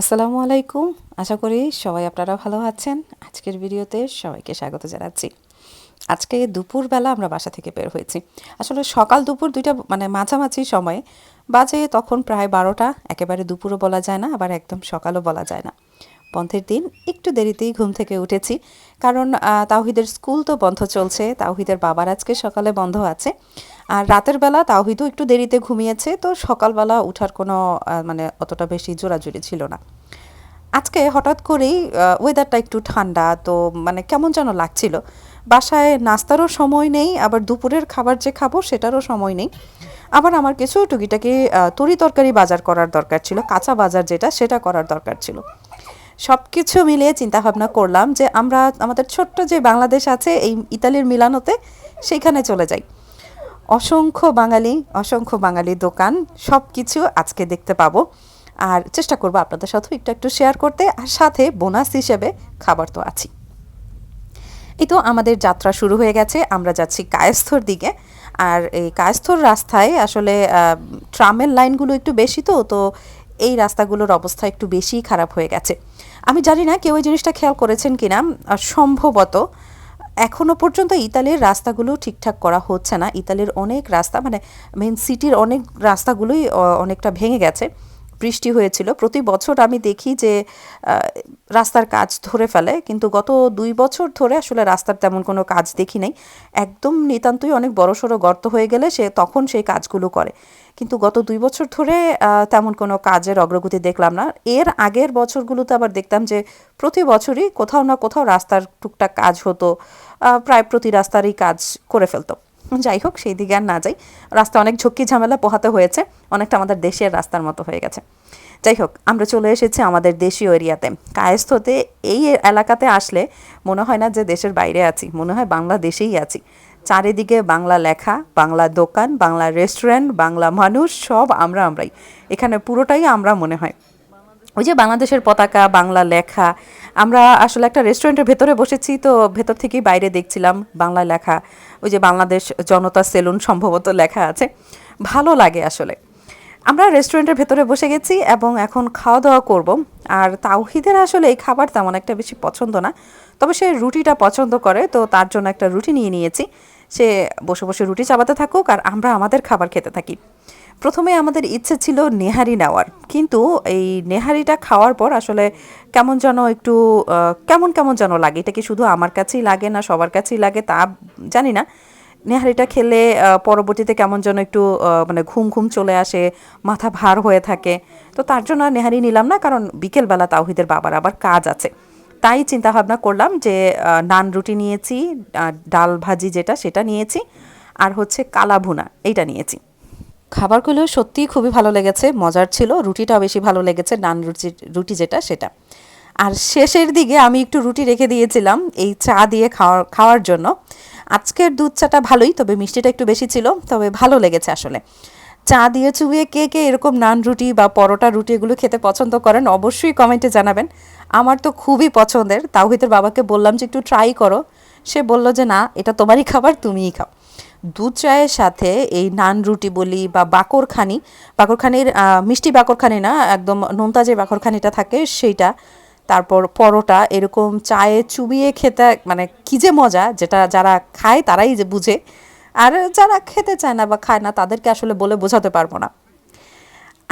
আসসালামু আলাইকুম। আশা করি সবাই আপনারা ভালো আছেন। আজকের ভিডিওতে সবাইকে স্বাগত জানাচ্ছি। আজকে দুপুরবেলা আমরা বাসা থেকে বের হয়েছি। আসলে সকাল দুপুর দুইটা মানে মাঝামাঝি সময়ে বাজে তখন প্রায় বারোটা। একেবারে দুপুরও বলা যায় না, আবার একদম সকালও বলা যায় না। বন্ধের দিন। একটু দেরিতেই ঘুম থেকে উঠেছি, কারণ তাওহিদের স্কুল তো বন্ধ চলছে। তাওহিদের বাবার আজকে সকালে বন্ধ আছে। আর রাতের বেলা তাওহিদও একটু দেরিতে ঘুমিয়েছে, তো সকালবেলা উঠার কোনো মানে অতটা বেশি জোরাজুরি ছিল না। আজকে হঠাৎ করেই ওয়েদারটা একটু ঠান্ডা, তো মানে কেমন যেন লাগছিল। বাসায় নাস্তারও সময় নেই, আবার দুপুরের খাবার যে খাব সেটারও সময় নেই। আবার আমার কিছু টুকিটাকি তরি তরকারি বাজার করার দরকার ছিল, কাঁচা বাজার যেটা, সেটা করার দরকার ছিল। সব কিছু মিলিয়ে চিন্তা ভাবনা করলাম যে আমরা, আমাদের ছোট্ট যে বাংলাদেশ আছে, এই ইতালির মিলানোতে সেইখানে চলে যাই। অসংখ্য বাঙালি অসংখ্য বাঙালি দোকান সব কিছু আজকে দেখতে পাবো। আর চেষ্টা করব আপনাদের সাথেও একটু একটু শেয়ার করতে। আর সাথে বোনাস হিসেবে খাবার তো আছি এই তো আমাদের যাত্রা শুরু হয়ে গেছে। আমরা যাচ্ছি কায়স্থর দিকে। আর এই কায়স্থর রাস্তায় আসলে ট্রামের লাইনগুলো একটু বেশি তো তো এই রাস্তাগুলোর অবস্থা একটু বেশি খারাপ হয়ে গেছে। আমি জানি না কেউ এই জিনিসটা খেয়াল করেছেন কিনা সম্ভবত এখনও পর্যন্ত ইতালির রাস্তাগুলো ঠিকঠাক করা হচ্ছে না। ইতালির অনেক রাস্তা মানে মেন সিটির অনেক রাস্তাগুলোই অনেকটা ভেঙে গেছে। বৃষ্টি হয়েছিল। প্রতি বছর আমি দেখি যে রাস্তার কাজ ধরে ফেলে, কিন্তু গত দুই বছর ধরে আসলে রাস্তার তেমন কোনো কাজ দেখি নাই। একদম নিতান্তই অনেক বড়সড় গর্ত হয়ে গেলে সে তখন সেই কাজগুলো করে। কিন্তু গত দুই বছর ধরে তেমন কোনো কাজের অগ্রগতি দেখলাম না। এর আগের বছরগুলোতে আবার দেখতাম যে, প্রতি বছরই কোথাও না কোথাও রাস্তার টুকটাক কাজ হতো প্রায় প্রতি রাস্তারই কাজ করে ফেলতো। যাই হোক, সেই দিকে আর না যাই। রাস্তা অনেক ঝক্কি ঝামেলা পোহাতে হয়েছে। অনেকটা আমাদের দেশের রাস্তার মতো হয়ে গেছে। যাই হোক, আমরা চলে এসেছি আমাদের দেশীয় এরিয়াতে। কায়স্থতে এই এলাকাতে আসলে মনে হয় না যে দেশের বাইরে আছি, মনে হয় বাংলাদেশেই আছি। চারিদিকে বাংলা লেখা, বাংলা দোকান, বাংলা রেস্টুরেন্ট, বাংলা মানুষ, সব আমরা আমরাই। এখানে পুরোটাই আমরা মনে হয়। ওই যে বাংলাদেশের পতাকা, বাংলা লেখা আমরা আসলে একটা রেস্টুরেন্টের ভেতরে বসেছি, তো ভেতর থেকেই বাইরে দেখছিলাম বাংলায় লেখা, ওই যে বাংলাদেশ জনতা সেলুন সম্ভবত লেখা আছে। ভালো লাগে আসলে। আমরা রেস্টুরেন্টের ভেতরে বসে গেছি এবং এখন খাওয়া দাওয়া করব। আর তাওহিদের আসলে এই খাবার তেমন একটা বেশি পছন্দ না, তবে সে রুটিটা পছন্দ করে, তো তার জন্য একটা রুটি নিয়ে নিয়েছি। সে বসে বসে রুটি চাবাতে থাকুক আর আমরা আমাদের খাবার খেতে থাকি। প্রথমে আমাদের ইচ্ছে ছিল নেহারি নেওয়ার। কিন্তু এই নেহারিটা খাওয়ার পর আসলে কেমন যেন একটু কেমন কেমন যেন লাগে। এটা কি শুধু আমার কাছেই লাগে না সবার কাছেই লাগে তা জানি না। নেহারিটা খেলে পরবর্তীতে কেমন যেন একটু মানে ঘুম ঘুম চলে আসে, মাথা ভার হয়ে থাকে। তো তার জন্য নেহারি নিলাম না, কারণ বিকেলবেলা তাওহিদের বাবার আবার কাজ আছে। তাই চিন্তা ভাবনা করলাম যে নান রুটি নিয়েছি ডাল ভাজি যেটা সেটা নিয়েছি, আর হচ্ছে কালা ভুনা এইটা নিয়েছি। খাবারগুলো সত্যিই খুবই ভালো লেগেছে, মজার ছিল, রুটিটাও বেশি ভালো লেগেছে, নান রুটি রুটি যেটা সেটা। আর শেষের দিকে আমি একটু রুটি রেখে দিয়েছিলাম, এই চা দিয়ে খাওয়ার খাওয়ার জন্য। আজকের দুধ চাটা ভালোই, তবে মিষ্টিটা একটু বেশি ছিল, তবে ভালো লেগেছে আসলে। চা দিয়ে চুবিয়ে কে কে এরকম নান রুটি বা পরোটা রুটি এগুলো খেতে পছন্দ করেন, অবশ্যই কমেন্টে জানাবেন। আমার তো খুবই পছন্দের, তাওহিদের বাবাকে বললাম যে, একটু ট্রাই করো। সে বলল যে, না, এটা তোমারই খাবার, তুমিই খাও। দুধ চায়ের সাথে এই নান রুটি বলি বা বাকরখানি, বাকরখানির মিষ্টি বাকরখানি না, একদম নোনতা যে বাকরখানিটা থাকে সেইটা, তারপর পরোটা, এরকম চায়ে চুবিয়ে খেতে মানে কী যে মজা, যেটা যারা খায় তারাই যে বুঝে, আর যারা খেতে চায় না বা খায় না তাদেরকে আসলে বলে বোঝাতে পারব না।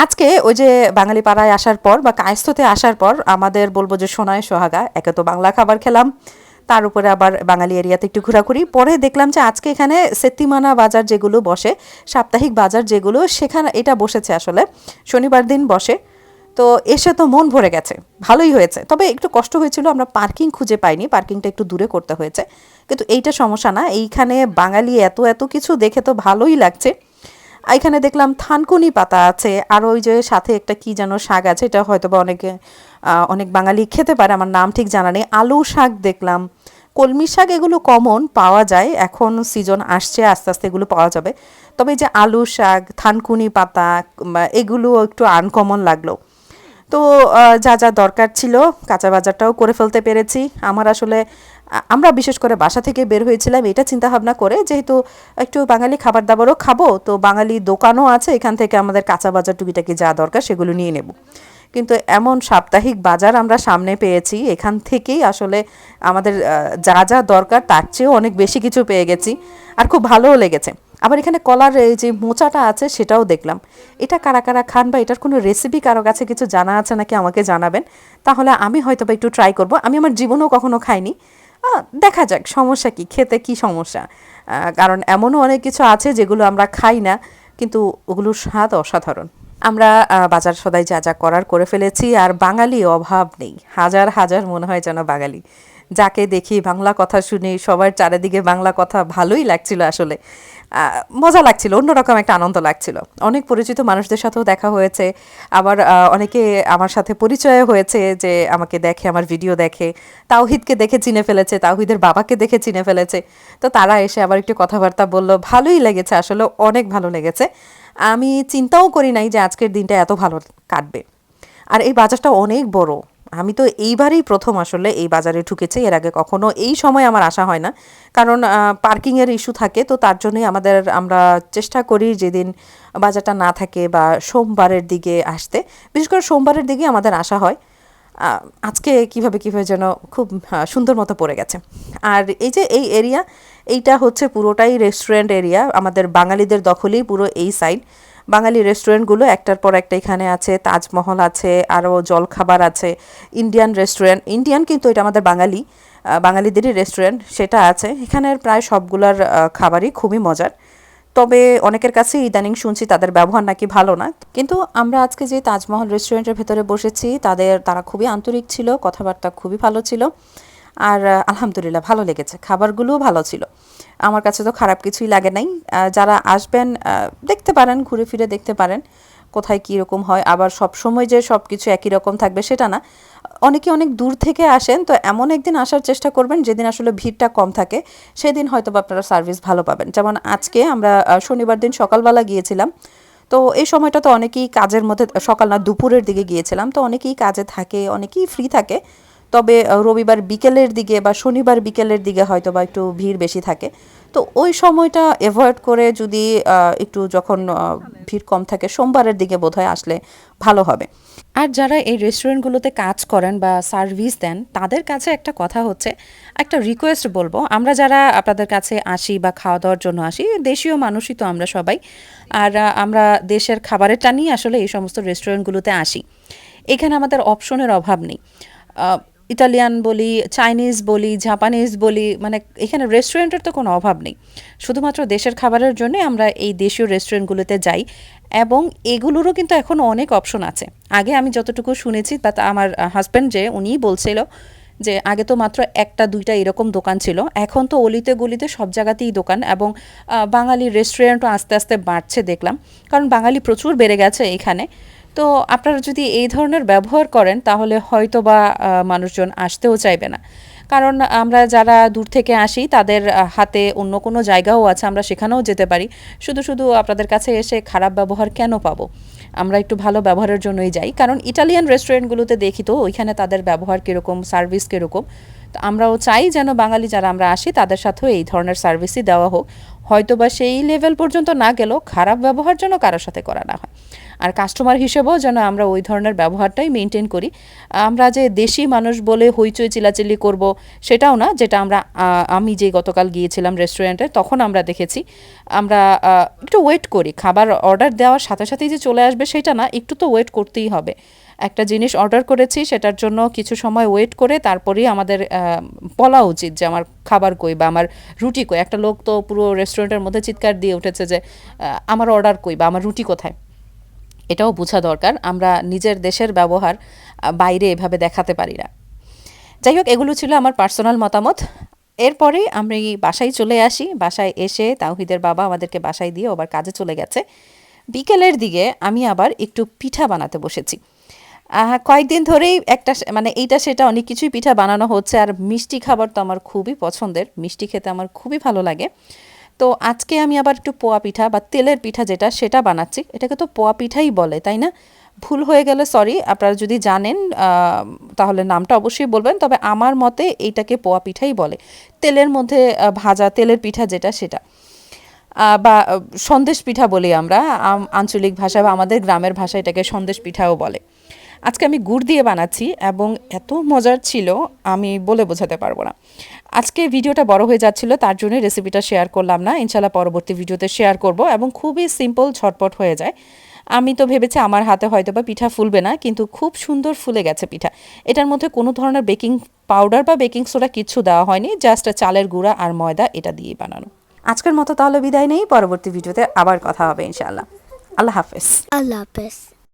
আজকে ওই যে বাঙালি পাড়ায় আসার পর বা কায়স্থতে আসার পর আমাদের বলব যে সোনায় সোহাগা, একে তো বাংলা খাবার খেলাম। তার উপরে আবার বাঙালি এরিয়াতে একটু ঘোরাঘুরি। পরে দেখলাম যে আজকে এখানে সেত্তিমানা বাজার যেগুলো বসে, সাপ্তাহিক বাজার যেগুলো, সেখানে এটা বসেছে আসলে। শনিবার দিন বসে। তো এসে তো মন ভরে গেছে। ভালোই হয়েছে। তবে একটু কষ্ট হয়েছিল, আমরা পার্কিং খুঁজে পাইনি। পার্কিংটা একটু দূরে করতে হয়েছে। কিন্তু এইটা সমস্যা না। এইখানে বাঙালি এত এত কিছু দেখে তো ভালোই লাগছে। এখানে দেখলাম থানকুনি পাতা আছে। আর ওই যে সাথে একটা কি যেন শাক আছে, এটা হয়তো বা অনেকে অনেক বাঙালি খেতে পারে, আমার নাম ঠিক জানা নেই। আলু শাক দেখলাম। কলমি শাক এগুলো কমন পাওয়া যায়, এখন সিজন আসছে, আস্তে আস্তে এগুলো পাওয়া যাবে। তবে যে আলু শাক, থানকুনি পাতা এগুলো একটু আনকমন লাগল। তো যা যা দরকার ছিল, কাঁচা বাজারটাও করে ফেলতে পেরেছি। আমার আসলে আমরা বিশেষ করে বাসা থেকে বের হয়েছিলাম, এটা চিন্তা ভাবনা করে, যেহেতু একটু বাঙালি খাবার দাবারও খাব, তো বাঙালি দোকানও আছে, এখান থেকে আমাদের কাঁচা বাজার টুকিটাকি যা দরকার, সেগুলো নিয়ে নেব। কিন্তু এমন সাপ্তাহিক বাজার আমরা সামনে পেয়েছি। এখান থেকেই আসলে আমাদের যা যা দরকার তার চেয়েও অনেক বেশি কিছু পেয়ে গেছি। আর খুব ভালোও লেগেছে। আবার এখানে কলার এই যে মোচাটা আছে সেটাও দেখলাম। এটা কারা কারা খান বা এটার কোনো রেসিপি কারও কাছে কিছু জানা আছে নাকি আমাকে জানাবেন। তাহলে আমি হয়তো বা একটু ট্রাই করব। আমি আমার জীবনেও কখনো খাইনি। দেখা যাক সমস্যা কি, খেতে কি সমস্যা। কারণ এমনও অনেক কিছু আছে যেগুলো আমরা খাই না, কিন্তু ওগুলোর স্বাদ অসাধারণ। আমরা বাজার সদাই যা যা করার করে ফেলেছি, আর বাঙালি অভাব নেই। হাজার হাজার মনে হয় যেন বাঙালি। যাকে দেখি বাংলা কথা শুনি, সবার চারিদিকে বাংলা কথা ভালোই লাগছিল আসলে। মজা লাগছিল, অন্যরকম একটা আনন্দ লাগছিল। অনেক পরিচিত মানুষদের সাথেও দেখা হয়েছে। আবার অনেকে আমার সাথে পরিচয় হয়েছে যে আমাকে দেখে, আমার ভিডিও দেখে। তাওহিদকে দেখে চিনে ফেলেছে, তাওহিদের বাবাকে দেখে চিনে ফেলেছে। তো তারা এসে আবার একটু কথাবার্তা বলল, ভালোই লেগেছে আসলে, অনেক ভালো লেগেছে। আমি চিন্তাও করি নাই যে আজকের দিনটা এত ভালো কাটবে। আর এই বাজারটা অনেক বড়। আমি তো এইবারই প্রথম আসলে এই বাজারে ঢুকেছি। এর আগে কখনো এই সময় আমার আসা হয় না। কারণ পার্কিংয়ের ইস্যু থাকে, তো তার জন্যই আমাদের, আমরা চেষ্টা করি যেদিন বাজারটা না থাকে বা সোমবারের দিকে আসতে। বিশেষ করে সোমবারের দিকে আমাদের আসা হয়। আজকে কীভাবে কীভাবে যেন খুব সুন্দর মতো পড়ে গেছে। আর এই যে এই এরিয়া এইটা হচ্ছে পুরোটাই রেস্টুরেন্ট এরিয়া আমাদের বাঙালিদের দখলেই পুরো এই সাইড বাঙালি রেস্টুরেন্টগুলো একটার পর একটা এখানে আছে, তাজমহল আছে, আরও জলখাবার আছে ইন্ডিয়ান রেস্টুরেন্ট ইন্ডিয়ান কিন্তু এটা আমাদের বাঙালি বাঙালিদেরই রেস্টুরেন্ট সেটা আছে। এখানের প্রায় সবগুলার খাবারই খুবই মজার। তবে অনেকের কাছে ইদানিং শুনছি তাদের ব্যবহার নাকি ভালো না। কিন্তু আমরা আজকে যে তাজমহল রেস্টুরেন্টের ভেতরে বসেছি, তাদের, তারা খুবই আন্তরিক ছিল, কথাবার্তা খুবই ভালো ছিল। আর আলহামদুলিল্লাহ ভালো লেগেছে। খাবারগুলোও ভালো ছিল। আমার কাছে তো খারাপ কিছুই লাগে নাই। যারা আসবেন দেখতে পারেন, ঘুরে ফিরে দেখতে পারেন কোথায় কী রকম হয়। আবার সব সময় যে সব কিছু একই রকম থাকবে সেটা না। অনেকে অনেক দূর থেকে আসেন, তো এমন একদিন আসার চেষ্টা করবেন যেদিন আসলে ভিড়টা কম থাকে, সেদিন হয়তো আপনারা সার্ভিস ভালো পাবেন। যেমন আজকে আমরা শনিবার দিন সকালবেলা গিয়েছিলাম। তো এই সময়টা তো অনেকেই কাজের মধ্যে, সকাল না, দুপুরের দিকে গিয়েছিলাম। তো অনেকেই কাজে থাকে, অনেকেই ফ্রি থাকে। তবে রবিবার বিকেলের দিকে বা শনিবার বিকেলের দিকে হয়তো বা একটু ভিড় বেশি থাকে। তো ওই সময়টা অ্যাভয়েড করে যদি একটু যখন ভিড় কম থাকে, সোমবারের দিকে বোধহয় আসলে ভালো হবে। আর যারা এই রেস্টুরেন্টগুলোতে কাজ করেন বা সার্ভিস দেন, তাদের কাছে একটা কথা হচ্ছে, একটা রিকোয়েস্ট বলব। আমরা যারা আপনাদের কাছে আসি বা খাওয়া দাওয়ার জন্য আসি, দেশীয় মানুষই তো আমরা সবাই। আর আমরা দেশের খাবারের টানেই আসলে এই সমস্ত রেস্টুরেন্টগুলোতে আসি। এখানে আমাদের অপশনের অভাব নেই। ইটালিয়ান বলি, চাইনিজ বলি, জাপানিজ বলি মানে এখানে রেস্টুরেন্টের তো কোনো অভাব নেই। শুধুমাত্র দেশের খাবারের জন্য আমরা এই দেশীয় রেস্টুরেন্টগুলোতে যাই এবং এগুলোরও কিন্তু এখন অনেক অপশন আছে। আগে আমি যতটুকু শুনেছি বা আমার হাজব্যান্ড যে, উনিই বলছিল যে, আগে তো মাত্র একটা, দুইটা এরকম দোকান ছিল। এখন তো অলিতে গলিতে সব জায়গাতেই দোকান এবং বাঙালি রেস্টুরেন্টও আস্তে আস্তে বাড়ছে দেখলাম। কারণ বাঙালি প্রচুর বেড়ে গেছে এখানে। তো আপনারা যদি এই ধরনের ব্যবহার করেন, তাহলে হয়তো বা মানুষজন আসতেও চাইবে না। কারণ আমরা যারা দূর থেকে আসি, তাদের হাতে অন্য কোনো জায়গাও আছে, আমরা সেখানেও যেতে পারি। শুধু শুধু আপনাদের কাছে এসে খারাপ ব্যবহার কেন পাবো? আমরা একটু ভালো ব্যবহারের জন্যই যাই। কারণ ইটালিয়ান রেস্টুরেন্টগুলোতে দেখি তো, ওইখানে তাদের ব্যবহার কীরকম, সার্ভিস কীরকম। তো আমরাও চাই যেন বাঙালি যারা আমরা আসি, তাদের সাথেও এই ধরনের সার্ভিসই দেওয়া হোক। হয়তো বা সেই লেভেল পর্যন্ত না গেলেও খারাপ ব্যবহার যেন কারোর সাথে করা না হয়। আর কাস্টমার হিসেবেও যেন আমরা ওই ধরনের ব্যবহারটাই মেনটেন করি। আমরা যে দেশি মানুষ বলে হইচই চিলাচিলি করব, সেটাও না, যেটা আমরা আমি যে গতকাল গিয়েছিলাম রেস্টুরেন্টে তখন আমরা দেখেছি। আমরা একটু ওয়েট করি, খাবার অর্ডার দেওয়ার সাথে সাথেই যে চলে আসবে, সেটা না, একটু তো ওয়েট করতেই হবে। একটা জিনিস অর্ডার করেছি, সেটার জন্য কিছু সময় ওয়েট করে তারপরেই আমাদের বলা উচিত যে আমার খাবার কই বা আমার রুটি কই। একটা লোক তো পুরো রেস্টুরেন্টের মধ্যে চিৎকার দিয়ে উঠেছে যে আমার অর্ডার কই বা আমার রুটি কোথায়? এটাও বোঝা দরকার, আমরা নিজের দেশের ব্যবহার বাইরে এভাবে দেখাতে পারি না। যাই হোক, এগুলো ছিল আমার পার্সোনাল মতামত। এরপরে আমি বাসায় চলে আসি। বাসায় এসে তাওহিদের বাবা আমাদেরকে বাসায় দিয়ে আবার কাজে চলে গেছে। বিকেলের দিকে আমি আবার একটু পিঠা বানাতে বসেছি। কয়েকদিন ধরেই একটা মানে এইটা সেটা অনেক কিছুই পিঠা বানানো হচ্ছে, আর মিষ্টি খাবার তো আমার খুবই পছন্দের। মিষ্টি খেতে আমার খুবই ভালো লাগে। তো আজকে আমি আবার একটু পোয়া পিঠা বা তেলের পিঠা যেটা, সেটা বানাচ্ছি। এটাকে তো পোয়া পিঠাই বলে, তাই না? ভুল হয়ে গেলে সরি আপনারা যদি জানেন তাহলে নামটা অবশ্যই বলবেন। তবে আমার মতে এইটাকে পোয়া পিঠাই বলে। তেলের মধ্যে ভাজা তেলের পিঠা যেটা, সেটা। বা সন্দেশ পিঠা বলি আমরা আঞ্চলিক ভাষা বা আমাদের গ্রামের ভাষা এটাকে সন্দেশ পিঠাও বলে। আজকে আমি গুড় দিয়ে বানাচ্ছি এবং এত মজার ছিল, আমি বলে বোঝাতে পারব না। আজকে ভিডিওটা বড় হয়ে যাচ্ছিল, তার জন্য রেসিপিটা শেয়ার করলাম না। ইনশাল্লাহ পরবর্তী ভিডিওতে শেয়ার করব এবং খুবই সিম্পল ঝটপট হয়ে যায়। আমি তো ভেবেছি আমার হাতে হয়তো বা পিঠা ফুলবে না, কিন্তু খুব সুন্দর ফুলে গেছে পিঠা। এটার মধ্যে কোনো ধরনের বেকিং পাউডার বা বেকিং সোডা কিছু দেওয়া হয়নি জাস্ট চালের গুঁড়া আর ময়দা এটা দিয়ে বানানো। আজকের মতো তাহলে বিদায় নেই, পরবর্তী ভিডিওতে আবার কথা হবে ইনশাআল্লাহ। আল্লাহ হাফেজ। আল্লাহ Hafiz.